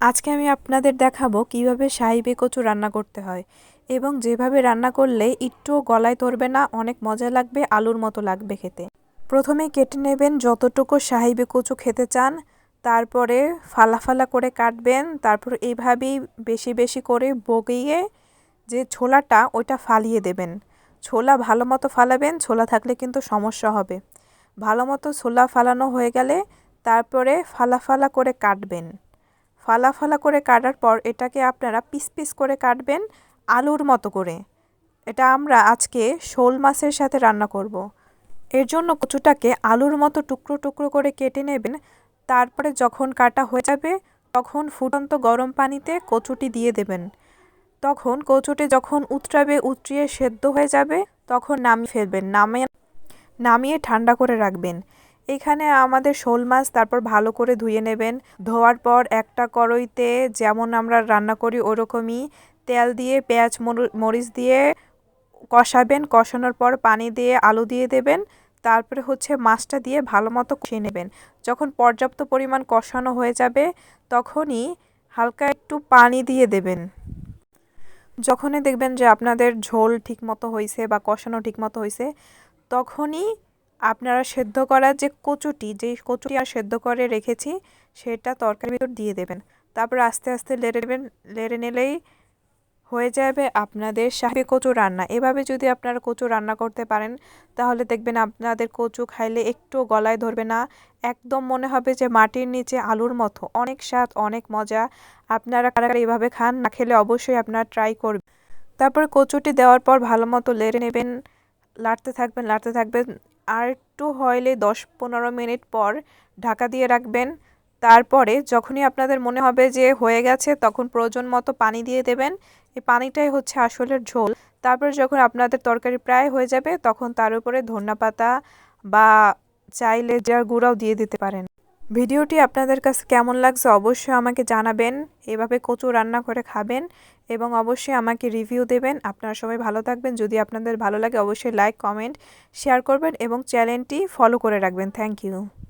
আজকে আমি আপনাদের দেখাবো কীভাবে সাহিবে কচু রান্না করতে হয় এবং যেভাবে রান্না করলে একটুও গলায় ধরবে না, অনেক মজা লাগবে, আলুর মতো লাগবে খেতে। প্রথমে কেটে নেবেন যতটুকু সাহিবে কচু খেতে চান, তারপরে ফালা ফালা করে কাটবেন, তারপর এইভাবেই বেশি বেশি করে বগিয়ে যে ছোলাটা, ওইটা ফালিয়ে দেবেন। ছোলা ভালো মতো ফালাবেন, ছোলা থাকলে কিন্তু সমস্যা হবে। ভালো মতো ছোলা ফালানো হয়ে গেলে তারপরে ফালা ফালা করে কাটবেন। ফালা ফালা করে কাটার পর এটাকে আপনারা পিস পিস করে কাটবেন আলুর মতো করে। এটা আমরা আজকে শোল মাছের সাথে রান্না করব। এর জন্য কচুটাকে আলুর মতো টুকরো টুকরো করে কেটে নেবেন। তারপরে যখন কাটা হয়ে যাবে, তখন ফুটন্ত গরম পানিতে কচুটি দিয়ে দেবেন। তখন কচুটি যখন উতরাবে, উতরিয়ে সেদ্ধ হয়ে যাবে, তখন নামিয়ে ফেলবেন। নামিয়ে নামিয়ে ঠান্ডা করে রাখবেন। এখানে আমাদের শোল মাছ তারপর ভালো করে ধুয়ে নেবেন। ধোয়ার পর একটা কড়ইতে যেমন আমরা রান্না করি ওরকমই তেল দিয়ে, পেঁয়াজ মরিচ দিয়ে কষাবেন। কষানোর পর পানি দিয়ে আলু দিয়ে দেবেন। তারপরে হচ্ছে মাছটা দিয়ে ভালো মতো কষিয়ে নেবেন। যখন পর্যাপ্ত পরিমাণ কষানো হয়ে যাবে তখনই হালকা একটু পানি দিয়ে দেবেন। যখনই দেখবেন যে আপনাদের ঝোল ঠিকমতো হয়েছে বা কষানো ঠিকমতো হয়েছে তখনই আপনারা সেদ্ধ করা যে কচুটি যেই কচুটি আর সেদ্ধ করে রেখেছি, সেটা তরকারির ভিতর দিয়ে দেবেন। তারপর আস্তে আস্তে লেড়ে নেবেন। লেড়ে নিলেই হয়ে যাবে আপনাদের সাহেবে কচু রান্না। এভাবে যদি আপনারা কচু রান্না করতে পারেন, তাহলে দেখবেন আপনাদের কচু খাইলে একটু গলায় ধরবে না। একদম মনে হবে যে মাটির নিচে আলুর মতো। অনেক স্বাদ, অনেক মজা। আপনারা কারা কারা এভাবে খান, না খেলে অবশ্যই আপনারা ট্রাই করবেন। তারপর কচুটি দেওয়ার পর ভালো মতো লেড়ে নেবেন। লাড়তে থাকবেন লাড়তে থাকবেন। আর একটু হইলে দশ পনেরো মিনিট পর ঢাকা দিয়ে রাখবেন। তারপরে যখনই আপনাদের মনে হবে যে হয়ে গেছে, তখন প্রয়োজন মতো পানি দিয়ে দেবেন। এই পানিটাই হচ্ছে আসলের ঝোল। তারপরে যখন আপনাদের তরকারি প্রায় হয়ে যাবে, তখন তার উপরে ধন্যা পাতা বা চাইলে যার গুঁড়াও দিয়ে দিতে পারেন। ভিডিওটি আপনাদের কাছে কেমন লাগছে অবশ্যই আমাকে জানাবেন। এভাবে কচু রান্না করে খাবেন। এবং অবশ্যই আমাকে রিভিউ দেবেন। আপনারা সবাই ভালো থাকবেন। যদি আপনাদের ভালো লাগে, অবশ্যই লাইক কমেন্ট শেয়ার করবেন এবং চ্যানেলটি ফলো করে রাখবেন। Thank you